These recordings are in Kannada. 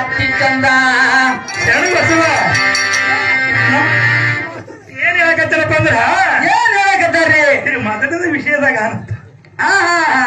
ಅತ್ತಿ ಚಂದ. ಬಸವ ಏನ್ ಹೇಳಕತ್ತಾರಪ್ಪ ಅಂದ್ರ ಏನ್ ಹೇಳಕತ್ತಾರ್ರಿ ಮತದ ವಿಷಯದಾಗ ಅಂತ. ಹಾ ಹಾ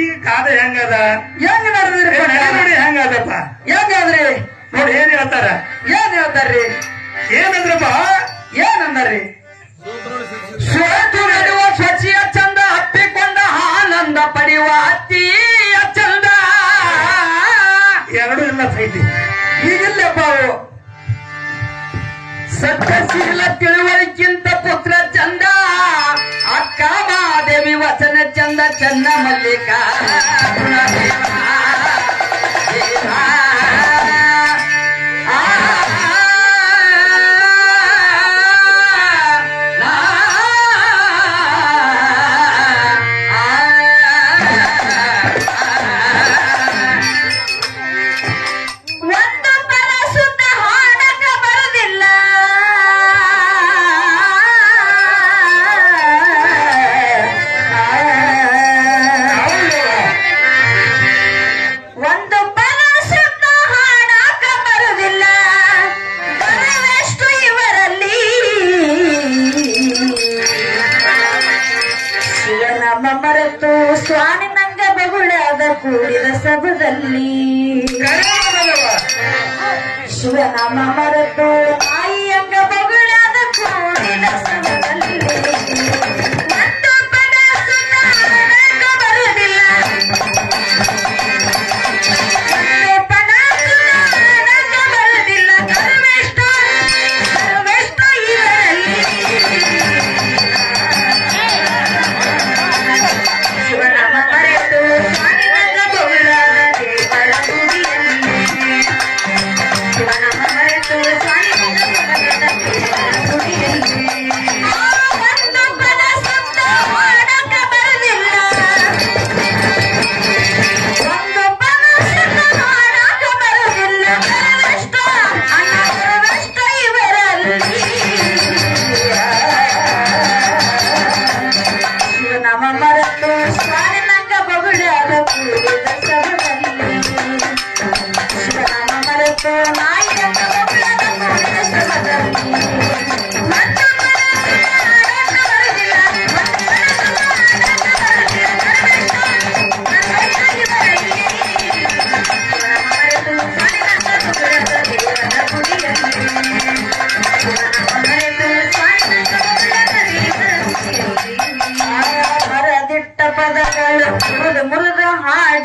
ಈಗ ಕಾದ ಹೆಂಗದ? ಹೆಂಗ್ ನಡೆದ್ರಿ ನೋಡಿ ಹೆಂಗದಪ್ಪ? ಹೆಂಗಾದ್ರಿ ನೋಡಿ ಏನ್ ಹೇಳ್ತಾರ? ಏನ್ ಹೇಳ್ತಾರ್ರಿ? ಏನಂದ್ರಪ್ಪ? ಏನಂದಾರ್ರಿ? ಸೋತು ನಡೆವ ಸ್ವಚ್ಛಿಯ ಚಂದ ಹಪ್ಪಿಕೊಂಡ ಆನಂದ ಪಡೆಯುವ ಅತ್ತಿಯ ಚಂದ. ಎರಡು ಇಲ್ಲ ಸೈತಿ. ಈಗಿಲ್ಲ ಬಾವು. ಸತ್ಯ ಸಿಗಲ ತಿಳುವಳಿಕ್ಕಿಂತ ಪುತ್ರ ಚಂದ. ಅಕ್ಕ ಮಹಾದೇವಿ ವಚನ ಚಂದ ಚನ್ನ ಮಲ್ಲಿಕ ಸ್ವಾಮಿ ನಂಗ ಬೆಗುಳಾದ ಕೂಡಿದ ಸಭದಲ್ಲಿ. ಶಿವನಾಮ ಮರೆತು ತಾಯಿಯಂಗ ಬೆಗುಳಾದ ಕೂಡಿದ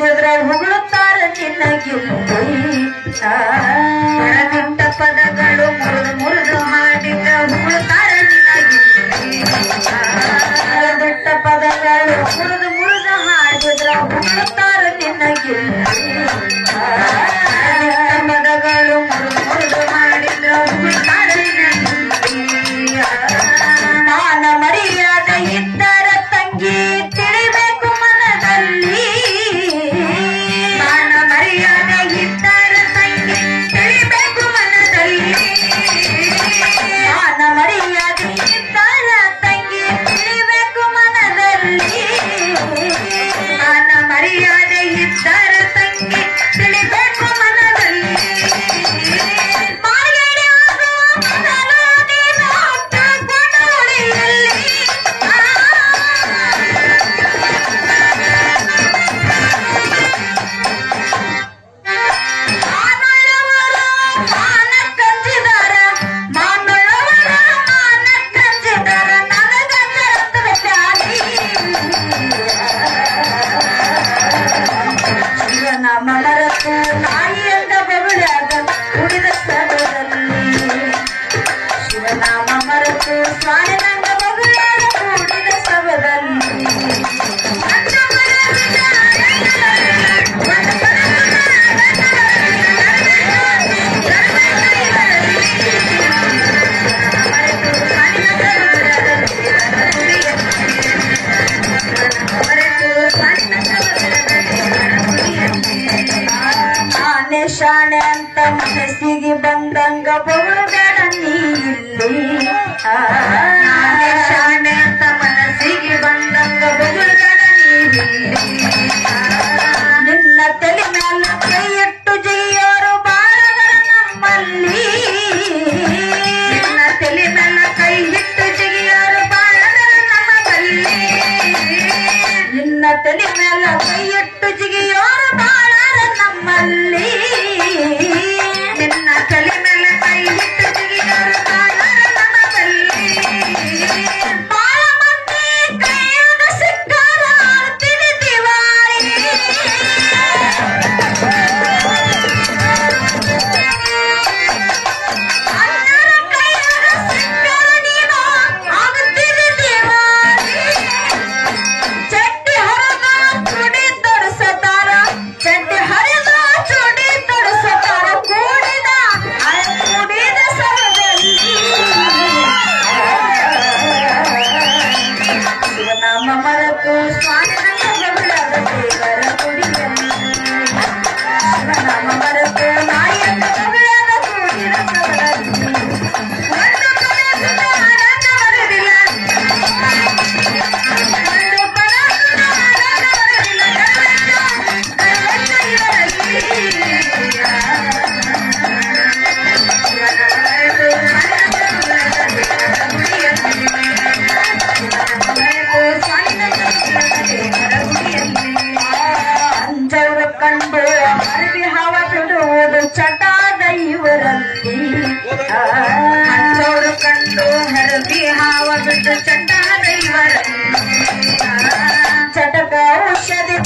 ಹೊಗಳುತ್ತಾರೆ ನಿನ್ನ ಗೆದ್ದ ಶಾಣೆ ಅಂತ ಮನಸ್ಸಿಗೆ ಬಂದಂಗ ಬೋಗಡ ನೀ ಇಲ್ಲಿ ಶಾಣೆ ಅಂತ ಮನಸ್ಸಿಗೆ ಬಂದಂಗ ಬೋಗಡ ನೀ ನಿನ್ನ ತಲೆ ಮ್ಯಾಲ ಕೈ ಎಟ್ಟು ಜೈಯೋರು ಬಾಳಗಳ ನಮ್ಮಲ್ಲಿ. ನಿನ್ನ ತಲೆ ಮ್ಯಾಲ ಕೈ ಇಟ್ಟು ಜೈಯೋರು ಬಾಳಗಳ ನಮ್ಮಲ್ಲಿ. ನಿನ್ನ ತಲೆ ಮ್ಯಾಲ ಕೈ ಎಟ್ಟು ಜಿಗಿಯೋರು ಬಾಳ மல்லி விட்டு சட்டாரை வர சட்டக்கா உஷதி